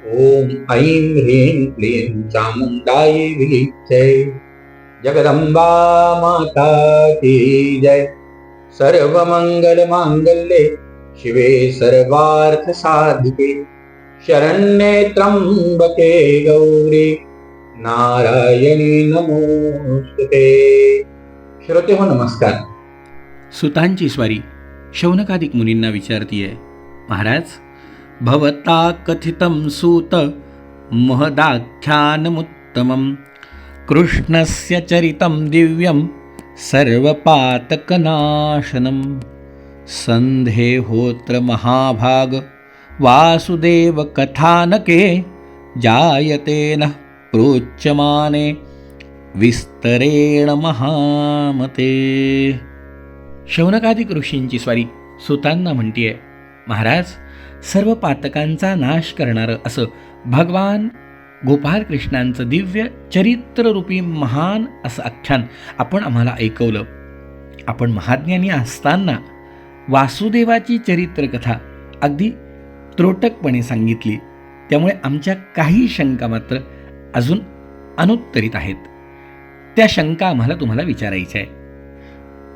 ॐ ऐं ह्रीं क्लीं चामुण्डायै विच्चे जगदंबा माता की जय। सर्वमंगल मांगल्ये शिवे सर्वार्थ साधिके शरण्ये त्र्यंबके गौरी नारायणी नमोस्तुते। श्रोते हो नमस्कार। सुतांची स्वारी शौनकादिक मुनींना विचारतीये महाराज भवता कथितं सूत महदाख्यानमुत्तमं कृष्णस्य चरितं दिव्यं सर्वपातकनाशनं सन्धेहोत्र महाभाग वासुदेवकथानके जायते नः प्रोच्यमाने विस्तरेण महामते। शौनकादिक ऋषींची स्वारी सुतांना म्हणतीये महाराज सर्व पातकांचा नाश करणारं असं भगवान गोपाळ कृष्णांचं दिव्य चरित्ररूपी महान असं आख्यान आपण आम्हाला ऐकवलं. आपण महाज्ञानी असताना वासुदेवाची चरित्रकथा अगदी त्रोटकपणे सांगितली. त्यामुळे आमच्या काही शंका मात्र अजून अनुत्तरित आहेत. त्या शंका आम्हाला तुम्हाला विचारायच्या आहे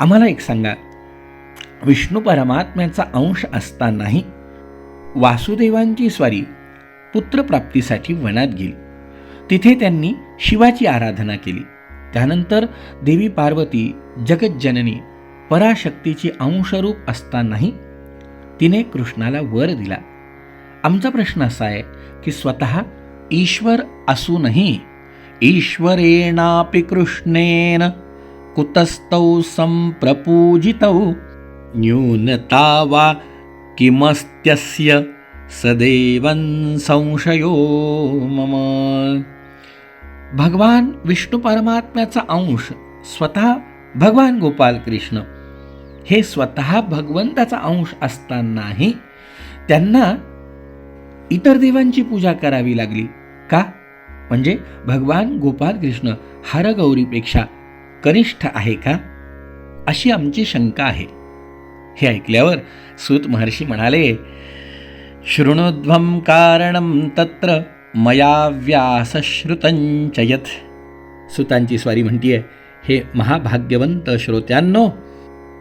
आम्हाला एक सांगा विष्णू परमात्म्याचा अंश असतानाही वासुदेवांची स्वारी पुत्रप्राप्तीसाठी वनात गेली. तिथे त्यांनी शिवाची आराधना केली. त्यानंतर देवी पार्वती जगज्जननी पराशक्तीची अंशरूप असतानाही तिने कृष्णाला वर दिला. आमचा प्रश्न असा आहे की स्वतः ईश्वर असूनही ईश्वरेणापि कृष्णेन कुतस्तौ संप्रपूजितौ न्यूनता वा किमस्त्यस्य सदैवन संशयो मम। भगवान विष्णू परमात्म्याचा अंश स्वतः भगवान गोपाल कृष्ण हे स्वतः भगवंताचा अंश असतानाही त्यांना इतर देवांची पूजा करावी लागली. का? म्हणजे भगवान गोपाल कृष्ण हरगौरीपेक्षा कनिष्ठ आहे का? अशी आमची शंका आहे. हे ऐकल्यावर सूत महर्षी म्हणाले शृणोध्वं कारणं तत्र मया व्यासश्रुतंच यथ सुतांची स्वारी म्हणतीये हे महाभाग्यवंत श्रोत्यांनो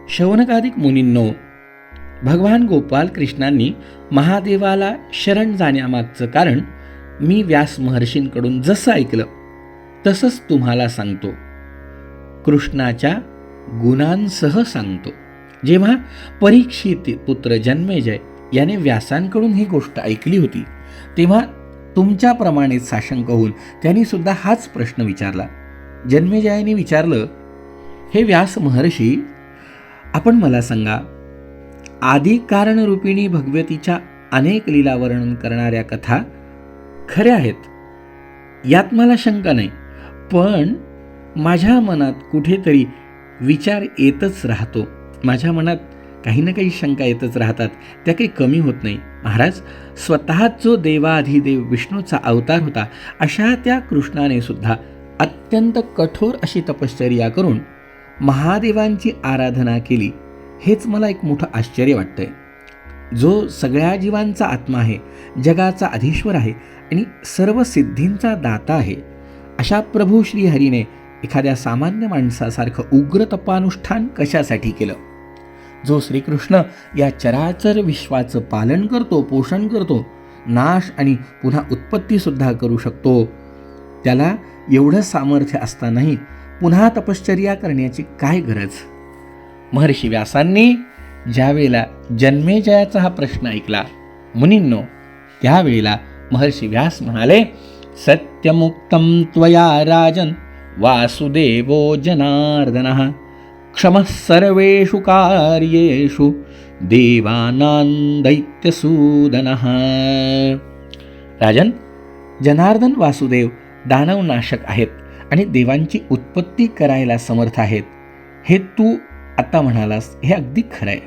शौनकादिक मुनींनो भगवान गोपाल कृष्णांनी महादेवाला शरण जाण्यामागचं कारण मी व्यास महर्षींकडून जसं ऐकलं तसंच तुम्हाला सांगतो. कृष्णाच्या गुणांसह सांगतो. जेव्हा परीक्षित पुत्र जन्मेजय याने व्यासांकडून ही गोष्ट ऐकली होती तेव्हा तुमच्याप्रमाणेच साशंक होऊन त्यांनी सुद्धा हाच प्रश्न विचारला. जन्मेजयाने विचारलं हे व्यास महर्षी आपण मला सांगा आदी कारणरूपिणी भगवतीच्या अनेक लीला वर्णन करणाऱ्या कथा खऱ्या आहेत? यात मला शंका नाही पण माझ्या मनात कुठेतरी विचार येतच राहतो. माझ्या मनात काही ना काही शंका येतच राहतात. त्या काही कमी होत नाही. महाराज स्वतःच जो देवाधिदेव विष्णूचा अवतार होता अशा त्या कृष्णाने सुद्धा अत्यंत कठोर अशी तपश्चर्या करून महादेवांची आराधना केली. हेच मला एक मोठं आश्चर्य वाटतंय. जो सगळ्या जीवांचा आत्मा आहे जगाचा अधीश्वर आहे आणि सर्व सिद्धींचा दाता आहे अशा प्रभू श्रीहरीने एखाद्या सामान्य माणसासारखं उग्र तपानुष्ठान कशासाठी केलं? जो श्रीकृष्ण या चराचर विश्वाचं पालन करतो पोषण करतो नाश आणि पुन्हा उत्पत्तीसुद्धा करू शकतो. त्याला एवढं सामर्थ्य असतानाही पुन्हा तपश्चर्या करण्याची काय गरज? महर्षी व्यासांनी ज्यावेळेला जन्मेजयाचा हा प्रश्न ऐकला मुनींनो त्यावेळेला महर्षी व्यास म्हणाले सत्यमुक्तं त्वया राजन वासुदेवो जनार्दन. क्षमः सर्वेषु कार्येषु देवानां दैत्यसूदनः राजन जनार्दन वासुदेव दानवनाशक आहेत आणि देवांची उत्पत्ती करायला समर्थ आहेत. हे तू आता म्हणालास हे अगदी खरं आहे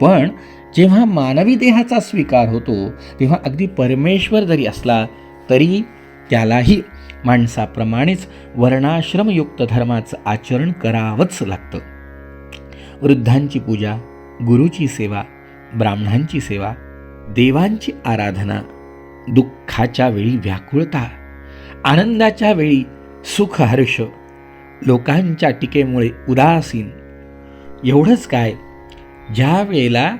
पण जेव्हा मानवी देहाचा स्वीकार होतो तेव्हा अगदी परमेश्वर जरी असला तरी त्यालाही माणसाप्रमाणेच वर्णाश्रमयुक्त धर्माचं आचरण करावंच लागतं. वृद्धांची पूजा गुरुची सेवा ब्राह्मणांची सेवा देवांची आराधना दुःखाच्या वेळी व्याकुळता आनंदाच्या वेळी सुख हर्ष लोकांच्या टीकेमुळे उदासीन. एवढंच काय ज्या वेळेला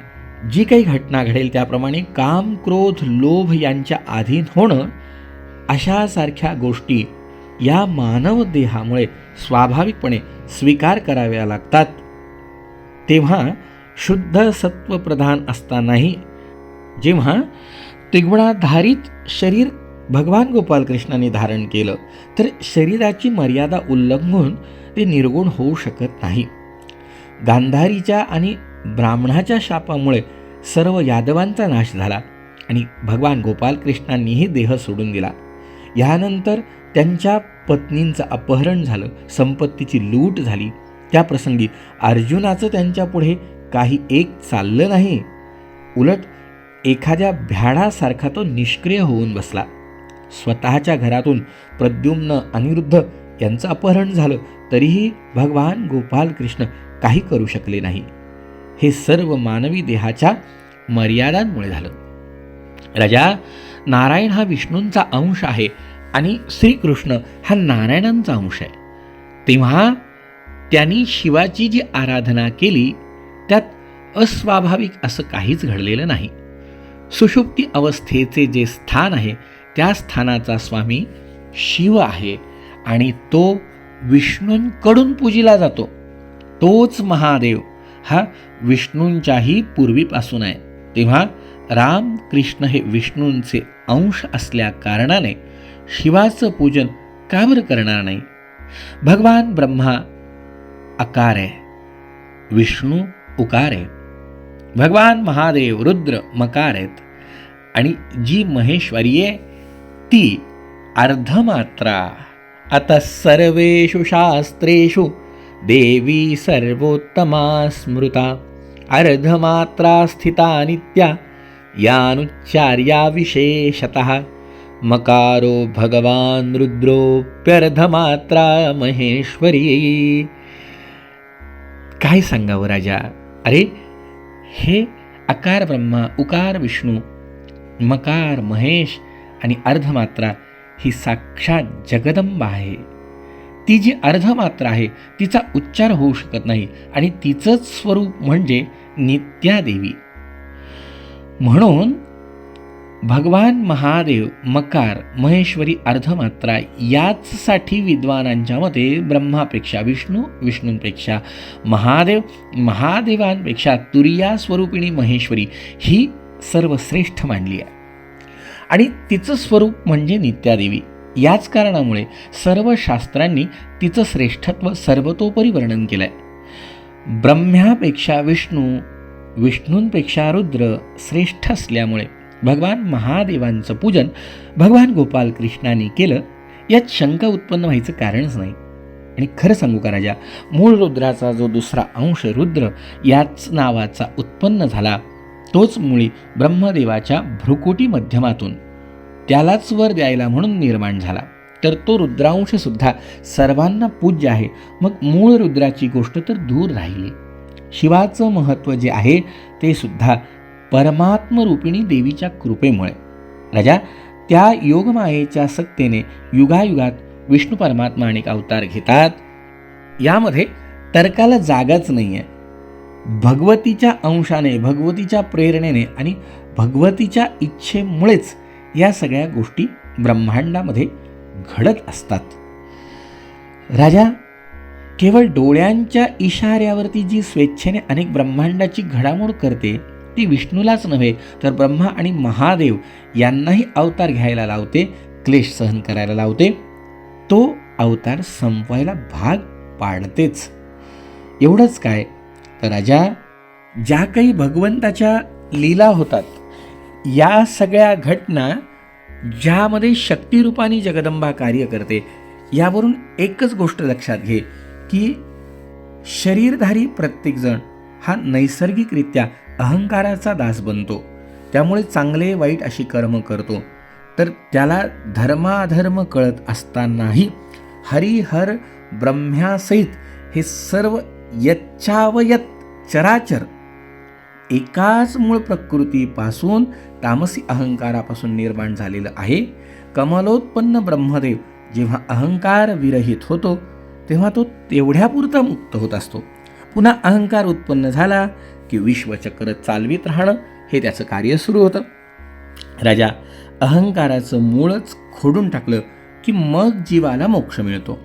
जी काही घटना घडेल त्याप्रमाणे काम क्रोध लोभ यांच्या अधीन होणं अशासारख्या गोष्टी या मानव देहामुळे स्वाभाविकपणे स्वीकार कराव्या लागतात. तेव्हा शुद्ध सत्वप्रधान असतानाही जेव्हा त्रिगुणाधारित शरीर भगवान गोपालकृष्णाने धारण केलं तर शरीराची मर्यादा उल्लंघून ते निर्गुण होऊ शकत नाही. गांधारीच्या आणि ब्राह्मणाच्या शापामुळे सर्व यादवांचा नाश झाला आणि भगवान गोपालकृष्णांनीही देह सोडून दिला. यानंतर त्यांच्या पत्नींचं अपहरण झालं संपत्तीची लूट झाली. त्या प्रसंगी अर्जुनाचं त्यांच्यापुढे काही एक चाललं नाही. उलट एखाद्या भ्याडासारखा तो निष्क्रिय होऊन बसला. स्वतःच्या घरातून प्रद्युम्न अनिरुद्ध यांचं अपहरण झालं तरीही भगवान गोपाल कृष्ण काही करू शकले नाही. हे सर्व मानवी देहाच्या मर्यादांमुळे झालं. राजा नारायण हा विष्णूंचा अंश आहे आणि श्रीकृष्ण हा नारायणांचा अंश आहे. तेव्हा त्यांनी शिवाची जी आराधना केली त्यात अस्वाभाविक असं काहीच घडलेलं नाही. सुषुप्ती अवस्थेचे जे स्थान आहे त्या स्थानाचा स्वामी शिव आहे आणि तो विष्णूंकडून पूजिला जातो. तोच महादेव हा विष्णूंच्याही पूर्वीपासून आहे. तेव्हा राम कृष्ण हे विष्णूंचे अंश असल्या कारणाने शिवाचं पूजन का बरं करणार नाही? भगवान ब्रह्मा अकार। आहे विष्णू उकार। आहे भगवान महादेव रुद्र मकार आहेत आणि जी महेश्वरी आहे ती अर्धमात्रा। आता सर्वेषु शास्त्रेषु देवी सर्वोत्तमा स्मृता। अर्धमात्रा स्थिता नित्या यानुच्चार्या विशेषतः मकारो भगवान रुद्रोप्यर्धमात्रा महेश्वरी। काय सांगावं राजा? अरे हे अकार ब्रह्मा उकार विष्णू मकार महेश आणि अर्धमात्रा ही साक्षात जगदंबा आहे. ती जी अर्धमात्रा आहे तिचा उच्चार होऊ शकत नाही आणि तिचंच स्वरूप म्हणजे नित्यादेवी. म्हणून भगवान महादेव मकार महेश्वरी अर्धमात्रा याचसाठी विद्वानांच्या मते ब्रह्मापेक्षा विष्णू विष्णूंपेक्षा महादेव महादेवांपेक्षा तुरिया स्वरूपिणी महेश्वरी ही सर्वश्रेष्ठ मानली आहे. आणि तिचं स्वरूप म्हणजे नित्यादेवी. याच कारणामुळे सर्व शास्त्रांनी तिचं श्रेष्ठत्व सर्वतोपरी वर्णन केलं आहे ब्रह्म्यापेक्षा विष्णू विष्णूंपेक्षा रुद्र श्रेष्ठ असल्यामुळे भगवान महादेवांचं पूजन भगवान गोपाल कृष्णाने केलं यात शंका उत्पन्न व्हायचं कारणच नाही. आणि खरं सांगू का राजा मूळ रुद्राचा जो दुसरा अंश रुद्र याच नावाचा उत्पन्न झाला तोच मुळी ब्रह्मदेवाच्या भ्रुकोटी माध्यमातून. त्यालाच वर द्यायला म्हणून निर्माण झाला. तर तो रुद्रांशसुद्धा सर्वांना पूज्य आहे. मग मूळ रुद्राची गोष्ट तर दूर राहिली. शिवाचं महत्त्व जे आहे ते सुद्धा परमात्मरूपिणी देवीच्या कृपेमुळे. राजा त्या योगमायेच्या सत्तेने युगायुगात विष्णू परमात्मा अनेक अवतार घेतात. यामध्ये तर्काला जागाच नाही आहे भगवतीच्या अंशाने भगवतीच्या प्रेरणेने आणि भगवतीच्या इच्छेमुळेच या सगळ्या गोष्टी ब्रह्मांडामध्ये घडत असतात. राजा केवळ डोळ्यांच्या इशाऱ्यावरती जी स्वेच्छेने अनेक ब्रह्मांडाची घडामोड करते ती विष्णूलाच नव्हे तर ब्रह्मा आणि महादेव यांनाही अवतार घ्यायला लावते क्लेश सहन करायला लावते. तो अवतार संपवायला भाग पाडतेच. एवढंच काय? तर राजा ज्या काही भगवंताच्या लीला होतात या सगळ्या घटना ज्यामध्ये शक्तिरूपाने जगदंबा कार्य करते यावरून एकच गोष्ट लक्षात घे की शरीरधारी प्रत्येकजण हा नैसर्गिकरित्या अहंकाराचा दास बनतो. त्यामुळे चांगले वाईट अशी कर्म करतो. तर त्याला धर्माधर्म कळत असतानाही हरिहर ब्रह्म्यासहित हे सर्व यच्छावयत चराचर एकाच मूळ प्रकृतीपासून तामसी अहंकारापासून निर्माण झालेलं आहे. कमलोत्पन्न ब्रह्मदेव जेव्हा अहंकार विरहित होतो तेव्हा तो तेवढ्यापुरता मुक्त होत असतो. पुन्हा अहंकार उत्पन्न झाला की विश्वचक्र चालवीत राहणं हे त्याचं कार्य सुरू होतं. राजा अहंकाराचं मूळच खोडून टाकलं की मग जीवाला मोक्ष मिळतो.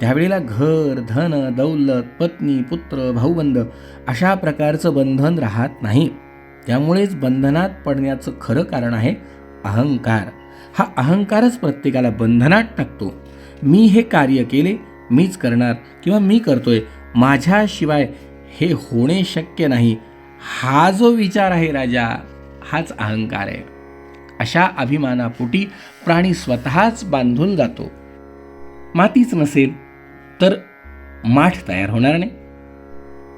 त्यावेळेला घर धन दौलत पत्नी पुत्र भाऊबंद अशा प्रकारचं बंधन राहत नाही. त्यामुळेच बंधनात पडण्याचं खरं कारण आहे अहंकार. हा अहंकारच प्रत्येकाला बंधनात टाकतो. मी हे कार्य केले मीच करणार किंवा मी करतोय माझ्याशिवाय हे होणे शक्य नाही. हा जो विचार आहे राजा हाच अहंकार आहे. अशा अभिमानापोटी प्राणी स्वतःच बांधून जातो. मातीच नसेल तर माठ तयार होणार नाही.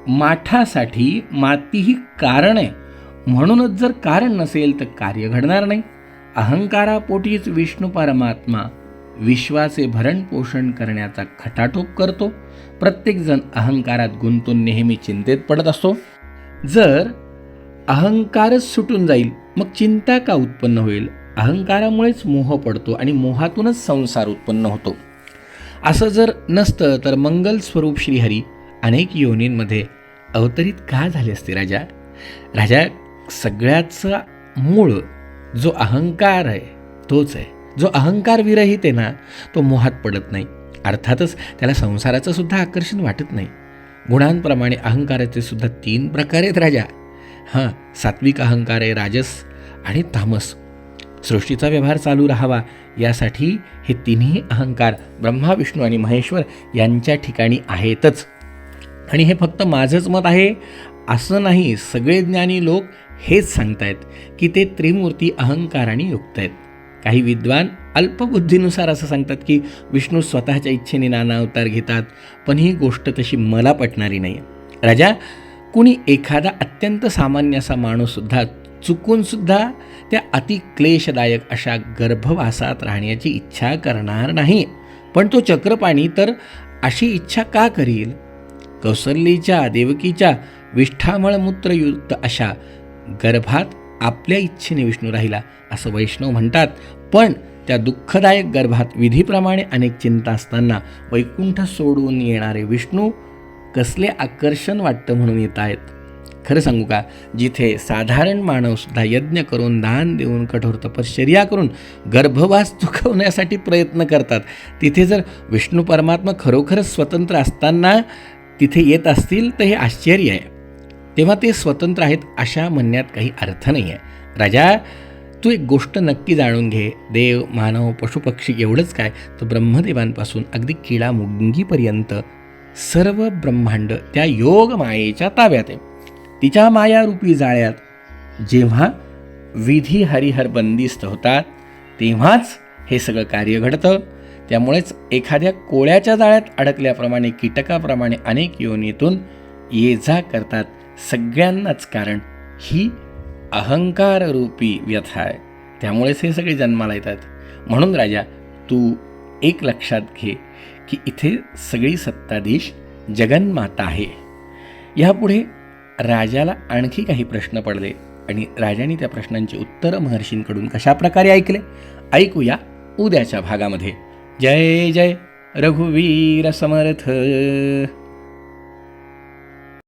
माठासाठी माती ही कारण आहे. म्हणूनच जर कारण नसेल तर कार्य घडणार नाही. अहंकारापोटीच विष्णू परमात्मा विश्वाचे भरणपोषण करण्याचा खटाटोप करतो. प्रत्येकजण अहंकारात गुंतून नेहमी चिंतेत पडत असतो. जर अहंकारच सुटून जाईल मग चिंता का उत्पन्न होईल? अहंकारामुळेच मोह पडतो आणि मोहातूनच संसार उत्पन्न होतो. असं जर नसतं तर मंगल स्वरूप श्रीहरी अनेक योनींमध्ये अवतरित का झाले असते राजा? राजा सगळ्याचा मूळ जो अहंकार आहे तोच आहे. जो अहंकार विरहित आहे ना तो मोहात पडत नाही. अर्थातच त्याला संसाराचं सुद्धा आकर्षण वाटत नाही. गुणांप्रमाणे अहंकाराचे सुद्धा तीन प्रकार आहेत राजा. हां सात्विक अहंकार आहे राजस आणि तामस. सृष्टीचा व्यवहार चालू राहावा यासाठी हे तिन्ही अहंकार ब्रह्मा विष्णू आणि महेश्वर यांच्या ठिकाणी आहेतच. आणि हे फक्त माझंच मत आहे असं नाही सगळे ज्ञानी लोक हेच सांगतायत की ते त्रिमूर्ती अहंकाराने युक्त आहेत. काही विद्वान अल्पबुद्धीनुसार असं सांगतात की विष्णू स्वतःच्या इच्छेने नाना अवतार घेतात पण ही गोष्ट तशी मला पटणारी नाही. राजा कुणी एखादा अत्यंत सामान्य असा माणूससुद्धा चुकूनसुद्धा त्या अति क्लेशदायक अशा गर्भवासात राहण्याची इच्छा करणार नाही. पण तो चक्रपाणी तर अशी इच्छा का करील? कौसल्लीच्या देवकीच्या विष्ठामळमूत्रयुक्त अशा गर्भात आपल्या इच्छेने विष्णू राहिला असं वैष्णव म्हणतात. पण त्या दुःखदायक गर्भात विधीप्रमाणे अनेक चिंता असताना वैकुंठ सोडून येणारे विष्णू कसले आकर्षण वाटतं म्हणून येत आहेत. खरं सांगू का? जिथे साधारण माणूससुद्धा यज्ञ करून दान देऊन कठोर तपश्चर्या करून गर्भवास चुकवण्यासाठी प्रयत्न करतात तिथे जर विष्णू परमात्मा खरोखरच स्वतंत्र असताना तिथे येत असतील तर हे आश्चर्य आहे. तेव्हा ते स्वतंत्र आहेत अशा म्हणण्यात काही अर्थ नाही आहे राजा तू एक गोष्ट नक्की जाणून घे. देव मानव पशुपक्षी एवढंच काय? तर ब्रह्मदेवांपासून अगदी किडा मुंगीपर्यंत सर्व ब्रह्मांड त्या योग मायेच्या ताब्यात आहे. तिच्या मायारूपी जाळ्यात जेव्हा विधी हरिहर बंदिस्त होतात तेव्हाच हे सगळं कार्य घडतं. त्यामुळेच एखाद्या कोळ्याच्या जाळ्यात अडकल्याप्रमाणे कीटकाप्रमाणे अनेक योनीतून ये जा करतात सगळ्यांनाच कारण ही अहंकाररूपी व्यथा आहे. त्यामुळेच हे सगळे जन्माला येतात. म्हणून राजा तू एक लक्षात घे की इथे सगळी सत्ताधीश जगन्माता आहे. यापुढे राजाला आणखी काही प्रश्न पडले आणि राजाने त्या प्रश्नांची उत्तरं महर्षींकडून कशाप्रकारे ऐकले? ऐकूया उद्याच्या भागामध्ये. जय जय. रघुवीर समर्थ.